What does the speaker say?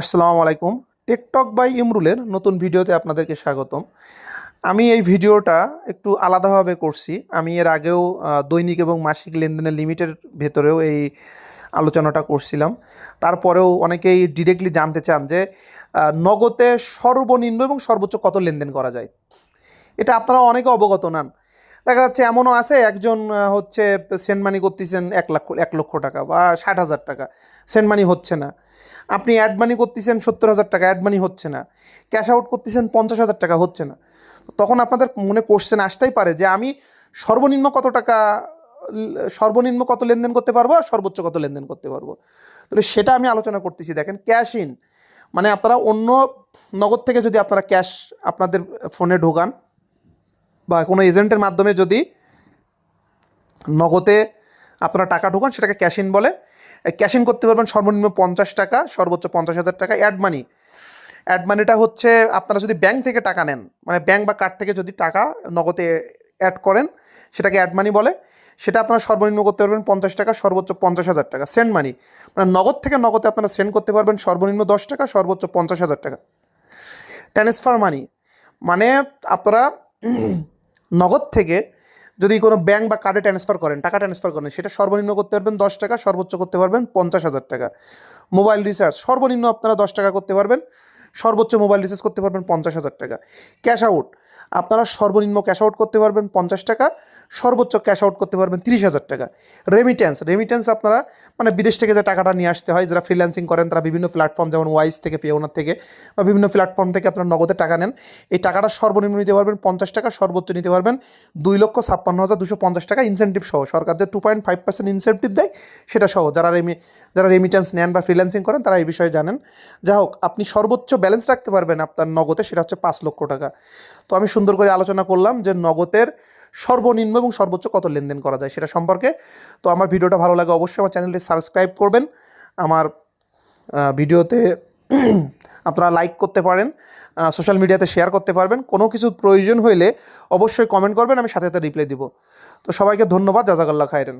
আসসালামু আলাইকুম। Tech talk by ইমরুলের নতুন ভিডিওতে আপনাদেরকে স্বাগতম। আমি এই ভিডিওটা একটু আলাদাভাবে করছি। আমি এর আগেও দৈনিক এবং মাসিক লেনদেনের লিমিটের ভেতরেও এই আলোচনাটা করছিলাম। তারপরেও অনেকেই ডিরেক্টলি জানতে চান যে নগদে সর্বনিম্ন এবং সর্বোচ্চ কত লেনদেন করা যায়। এটা আপনারা অনেকে অবগত নন। দেখা যাচ্ছে এমনও আছে, একজন হচ্ছে সেন্ট মানি করতেছেন এক লক্ষ এক লক্ষ টাকা বা ষাট হাজার টাকা সেন্ট মানি হচ্ছে না। আপনি অ্যাড মানি করতেছেন সত্তর হাজার টাকা অ্যাড মানি হচ্ছে না। ক্যাশ আউট করতেছেন পঞ্চাশ হাজার টাকা, হচ্ছে না। তখন আপনাদের মনে কোশ্চেন আসতেই পারে যে আমি সর্বনিম্ন কত টাকা, সর্বনিম্ন কত লেনদেন করতে পারব আর সর্বোচ্চ কত লেনদেন করতে পারব? তাহলে সেটা আমি আলোচনা করতেছি। দেখেন ক্যাশ ইন মানে আপনারা অন্য নগদ থেকে যদি আপনারা ক্যাশ আপনাদের ফোনে ঢোকান বা কোনো এজেন্টের মাধ্যমে যদি নগদে আপনারা টাকা ঢোকান, সেটাকে ক্যাশ ইন বলে। ক্যাশ ইন করতে পারবেন সর্বনিম্ন পঞ্চাশ টাকা, সর্বোচ্চ পঞ্চাশ হাজার টাকা অ্যাড মানি অ্যাড মানিটা হচ্ছে আপনারা যদি ব্যাংক থেকে টাকা নেন মানে ব্যাংক বা কার্ড থেকে যদি টাকা নগদে অ্যাড করেন, সেটাকে অ্যাড মানি বলে। সেটা আপনারা সর্বনিম্ন করতে পারবেন পঞ্চাশ টাকা, সর্বোচ্চ পঞ্চাশ হাজার টাকা সেন্ড মানি মানে নগদ থেকে নগদে আপনারা সেন্ড করতে পারবেন সর্বনিম্ন দশ টাকা, সর্বোচ্চ পঞ্চাশ হাজার টাকা। ট্রান্সফার মানি মানে আপনারা নগদ থেকে যদি কোনো ব্যাঙ্ক বা কার্ডে ট্রান্সফার করেন, টাকা ট্রান্সফার করেন, সেটা সর্বনিম্ন করতে পারবেন দশ টাকা, সর্বোচ্চ করতে পারবেন পঞ্চাশ হাজার টাকা। মোবাইল রিচার্জ সর্বনিম্ন আপনারা দশ টাকা করতে পারবেন। সর্বোচ্চ মোবাইল রিচার্জ করতে পারবেন পঞ্চাশ হাজার টাকা। Cash out. আপনারা সর্বনিম্ন ক্যাশ আউট করতে পারবেন পঞ্চাশ টাকা, সর্বোচ্চ ক্যাশ আউট করতে পারবেন তিরিশ হাজার টাকা। রেমিটেন্স রেমিটেন্স আপনারা মানে বিদেশ থেকে যে টাকাটা নিয়ে আসতে হয়, যারা ফ্রিল্যান্সিং করেন, তারা বিভিন্ন প্ল্যাটফর্ম যেমন ওয়াইস থেকে পেওনার থেকে বা বিভিন্ন প্ল্যাটফর্ম থেকে আপনারা নগদে টাকা নেন। এই টাকাটা সর্বনিম্ন নিতে পারবেন পঞ্চাশ টাকা, সর্বোচ্চ নিতে পারবেন দুই লক্ষ ছাপ্পান্ন হাজার দুশো পঞ্চাশ টাকা ইনসেন্টিভ সহ। সরকার যে two point five percent incentive দেয়, সেটা সহ। যারা রেমি যারা রেমিটেন্স নেন বা ফ্রিল্যান্সিং করেন, তারা এই বিষয়ে জানেন। যা হোক আপনি সর্বোচ্চ ব্যালেন্স রাখতে পারবেন আপনার নগদে, সেটা হচ্ছে পাঁচ লক্ষ টাকা। তো আমি সুন্দর করে আলোচনা করলাম যে নগদের সর্বনিম্ন এবং সর্বোচ্চ কত লেনদেন করা যায় সেটা সম্পর্কে। তো আমার ভিডিওটা ভালো লাগে অবশ্যই আমার চ্যানেলটি সাবস্ক্রাইব করবেন। আমার ভিডিওতে আপনারা লাইক করতে পারেন সোশ্যাল মিডিয়াতে শেয়ার করতে পারবেন। কোনো কিছু প্রয়োজন হইলে অবশ্যই কমেন্ট করবেন, আমি সাথে সাথে রিপ্লাই দিব। তো সবাইকে ধন্যবাদ জাজাকাল্লা খাইরেন